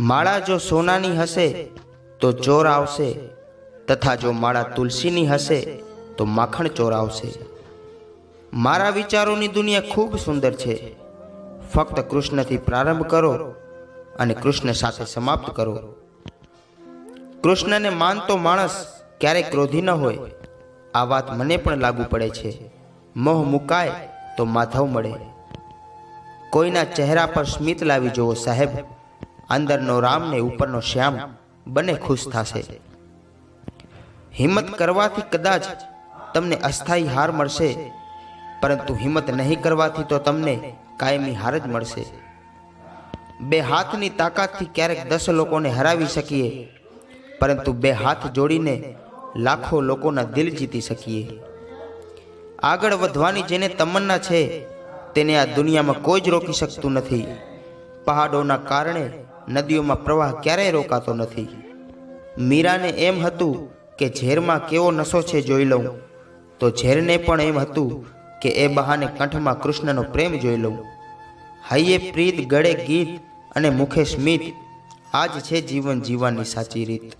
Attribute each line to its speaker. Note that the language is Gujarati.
Speaker 1: માળા જો સોનાની હશે, તો ચોર આવશે. તથા જો માળા તુલસીની હશે, તો માખણ ચોર આવશે. મારા વિચારોની દુનિયા ખૂબ સુંદર છે. ફક્ત કૃષ્ણથી પ્રારંભ કરો અને કૃષ્ણ સાથે સમાપ્ત કરો. કૃષ્ણને માનતો માણસ ક્યારેય ક્રોધી ન હોય. આ વાત મને પણ લાગુ પડે છે. મોહ મુકાય તો માધવ મળે. કોઈના ચહેરા પર સ્મિત લાવી જુઓ સાહેબ. અંદરનો રામ ને ઉપરનો શ્યામ બંને ખુશ થશે. હિંમત કરવાથી કદાચ તમને અસ્થાયી હાર મળશે, પરંતુ હિંમત નહીં કરવાથી તો તમને કાયમી હાર જ મળશે. બે હાથની તાકાતથી ક્યારેક દસ લોકોને હરાવી શકીએ, પરંતુ બે હાથ જોડીને લાખો લોકોના દિલ જીતી શકીએ. આગળ વધવાની જેને તમન્ના છે, તેને આ દુનિયામાં કોઈ જ રોકી શકતું નથી. પહાડોના કારણે નદીઓમાં પ્રવાહ ક્યારેય રોકાતો નથી. મીરાને એમ હતું કે ઝેરમાં કેવો નશો છે જોઈ લઉં. તો ઝેરને પણ એમ હતું કે એ બહાને કંઠમાં કૃષ્ણનો પ્રેમ જોઈ લઉં. હાઈએ પ્રીત, ગળે ગીત અને મુખે સ્મિત આ જ છે જીવન જીવવાની સાચી રીત.